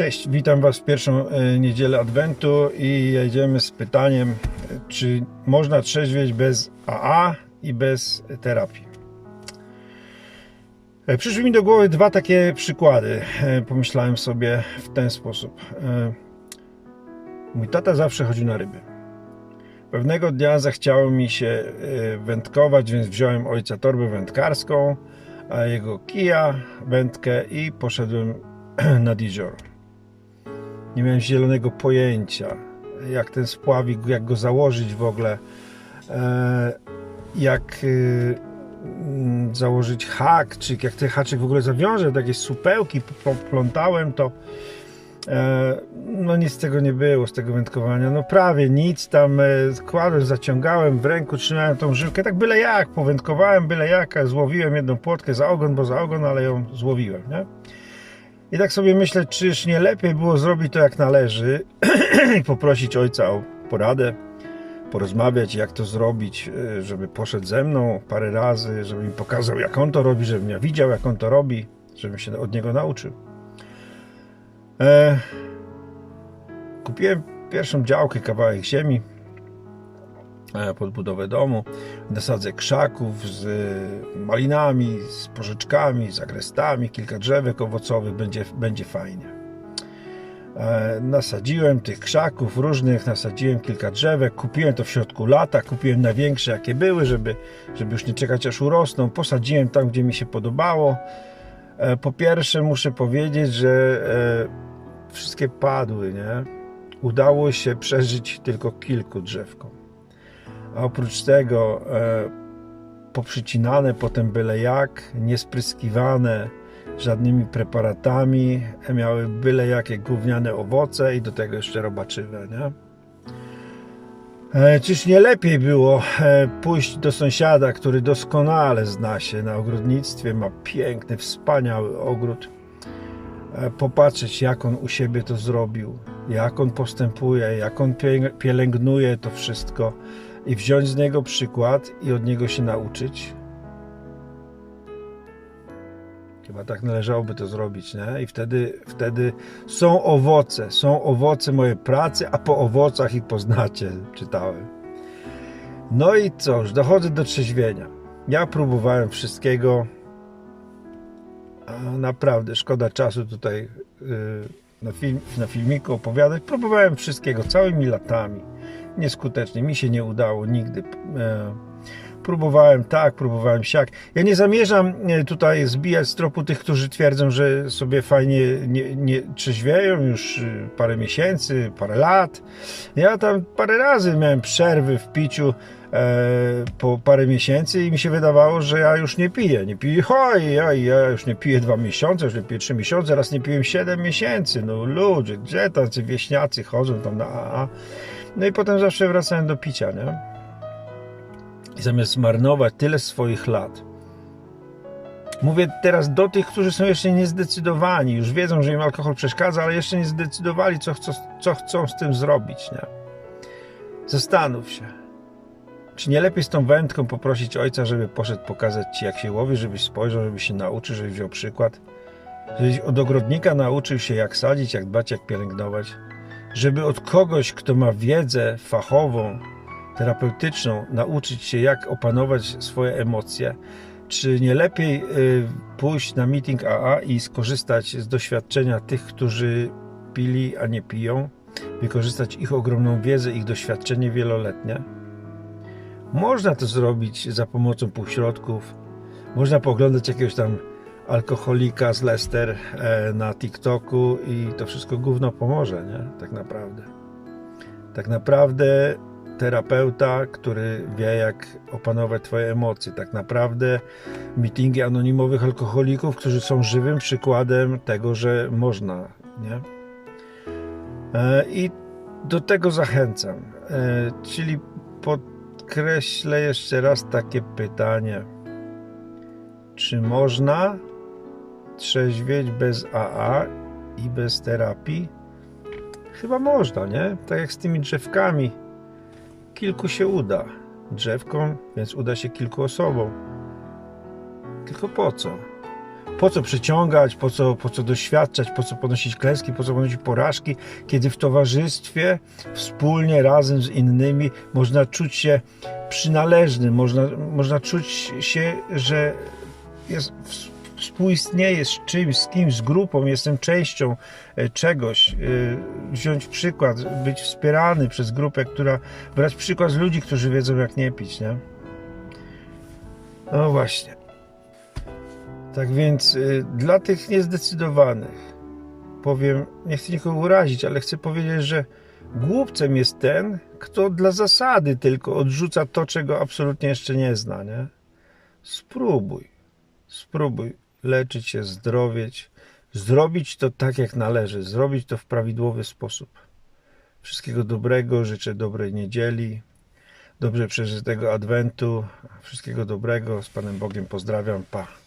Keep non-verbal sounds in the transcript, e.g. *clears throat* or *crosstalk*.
Cześć, witam Was w pierwszą e, niedzielę Adwentu i jedziemy z pytaniem, czy można trzeźwieć bez AA i bez terapii. E, Przyszły mi do głowy dwa takie przykłady. E, Pomyślałem sobie w ten sposób. Mój tata zawsze chodził na ryby. Pewnego dnia zachciało mi się wędkować, więc wziąłem ojca torbę wędkarską, a jego kija, wędkę i poszedłem *clears throat* nad jezioro. Nie miałem zielonego pojęcia, jak ten spławik, jak go założyć w ogóle, e, jak e, mm, założyć hak, czy jak ten haczyk w ogóle zawiąże, takie supełki poplątałem, to e, no nic z tego nie było, z tego wędkowania, no prawie nic, tam e, kładłem, zaciągałem w ręku, trzymałem tą żyłkę, tak byle jak, powędkowałem byle jak, złowiłem jedną płotkę za ogon, bo za ogon, ale ją złowiłem, nie? I tak sobie myślę, czyż nie lepiej było zrobić to jak należy *clears throat* i poprosić ojca o poradę, porozmawiać, jak to zrobić, e, żeby poszedł ze mną parę razy, żeby mi pokazał, jak on to robi, żebym ja widział, jak on to robi, żebym się od niego nauczył. E, kupiłem pierwszą działkę, kawałek ziemi pod budowę domu. Nasadzę krzaków z e, malinami, z porzeczkami, z agrestami, kilka drzewek owocowych, będzie, będzie fajnie. E, Nasadziłem tych krzaków różnych, nasadziłem kilka drzewek, kupiłem to w środku lata, kupiłem największe jakie były, żeby, żeby już nie czekać aż urosną. Posadziłem tam, gdzie mi się podobało. E, Po pierwsze muszę powiedzieć, że e, wszystkie padły, nie? Udało się przeżyć tylko kilku drzewkom. A oprócz tego e, poprzycinane potem byle jak, niespryskiwane żadnymi preparatami, e, miały byle jakie gówniane owoce i do tego jeszcze robaczywe, nie? E, Czyż nie lepiej było e, pójść do sąsiada, który doskonale zna się na ogrodnictwie, ma piękny, wspaniały ogród, popatrzeć jak on u siebie to zrobił, jak on postępuje, jak on pie- pielęgnuje to wszystko i wziąć z niego przykład i od niego się nauczyć? Chyba tak należałoby to zrobić, nie? I wtedy, wtedy są owoce, są owoce mojej pracy, a po owocach ich poznacie, czytałem. No i cóż, dochodzę do trzeźwienia. Ja próbowałem wszystkiego. A naprawdę, szkoda czasu tutaj yy, na, film, na filmiku opowiadać. Próbowałem wszystkiego całymi latami. Nieskutecznie, mi się nie udało nigdy. E, próbowałem tak, próbowałem siak. Ja nie zamierzam e, tutaj zbijać z tropu tych, którzy twierdzą, że sobie fajnie nie, nie trzeźwieją już e, parę miesięcy, parę lat. Ja tam parę razy miałem przerwy w piciu po parę miesięcy i mi się wydawało, że ja już nie piję. Nie piję, oj, ja, ja już nie piję dwa miesiące, już nie piję trzy miesiące, raz nie piłem siedem miesięcy. No ludzie, gdzie tacy wieśniacy chodzą tam na AA? No i potem zawsze wracałem do picia, nie? I zamiast zmarnować tyle swoich lat, mówię teraz do tych, którzy są jeszcze niezdecydowani, już wiedzą, że im alkohol przeszkadza, ale jeszcze nie zdecydowali, co chcą, co chcą z tym zrobić, nie? Zastanów się. Czy nie lepiej z tą wędką poprosić ojca, żeby poszedł pokazać ci, jak się łowi, żebyś spojrzał, żebyś się nauczył, żebyś wziął przykład? Żebyś od ogrodnika nauczył się, jak sadzić, jak dbać, jak pielęgnować? Żeby od kogoś, kto ma wiedzę fachową, terapeutyczną, nauczyć się, jak opanować swoje emocje? Czy nie lepiej y, pójść na meeting AA i skorzystać z doświadczenia tych, którzy pili, a nie piją? Wykorzystać ich ogromną wiedzę, ich doświadczenie wieloletnie? Można to zrobić za pomocą półśrodków. Można poglądać jakiegoś tam alkoholika z Lester e, na TikToku i to wszystko gówno pomoże, nie? Tak naprawdę. Tak naprawdę terapeuta, który wie jak opanować twoje emocje. Tak naprawdę meetingi anonimowych alkoholików, którzy są żywym przykładem tego, że można, nie? E, I do tego zachęcam. E, czyli podkreślę jeszcze raz takie pytanie. Czy można trzeźwieć bez AA i bez terapii? Chyba można, nie? Tak jak z tymi drzewkami. Kilku się uda. Drzewkom, więc uda się kilku osobom. Tylko po co? Po co przeciągać, po co, po co doświadczać, po co ponosić klęski, po co ponosić porażki, kiedy w towarzystwie, wspólnie, razem z innymi można czuć się przynależnym, można, można czuć się, że jest, w- współistnieję z czymś, z kimś, z grupą, jestem częścią e, czegoś. e, Wziąć przykład, być wspierany przez grupę, która. brać przykład z ludzi, którzy wiedzą, jak nie pić, nie? No właśnie. Tak więc y, dla tych niezdecydowanych powiem, nie chcę nikogo urazić, ale chcę powiedzieć, że głupcem jest ten, kto dla zasady tylko odrzuca to, czego absolutnie jeszcze nie zna, nie? Spróbuj. Spróbuj leczyć się, zdrowieć, zrobić to tak, jak należy, zrobić to w prawidłowy sposób. Wszystkiego dobrego, życzę dobrej niedzieli, dobrze przeżytego adwentu, wszystkiego dobrego, z Panem Bogiem pozdrawiam, pa.